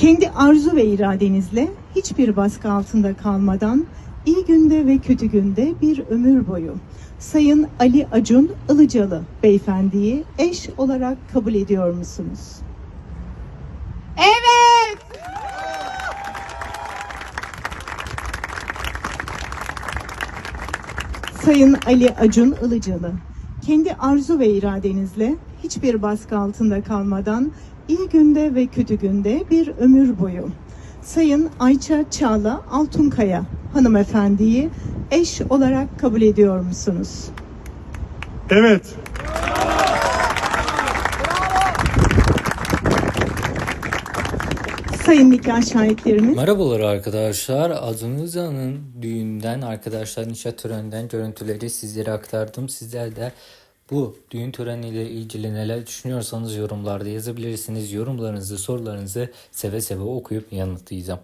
Kendi arzu ve iradenizle hiçbir baskı altında kalmadan iyi günde ve kötü günde bir ömür boyu Sayın Ali Acun Ilıcalı beyefendiyi eş olarak kabul ediyor musunuz? Evet. Sayın Ali Acun Ilıcalı, kendi arzu ve iradenizle hiçbir baskı altında kalmadan iyi günde ve kötü günde bir ömür boyu Sayın Ayça Çağla Altunkaya hanımefendiyi eş olarak kabul ediyor musunuz? Evet. Sayın nikah şahitlerimiz Merhabalar arkadaşlar. Acun Ilıcalı'nın düğünden, arkadaşlar nişan töreninden görüntüleri sizlere aktardım. Sizler de bu düğün töreniyle ilgili neler düşünüyorsanız yorumlarda yazabilirsiniz. Yorumlarınızı, sorularınızı seve seve okuyup yanıtlayacağım.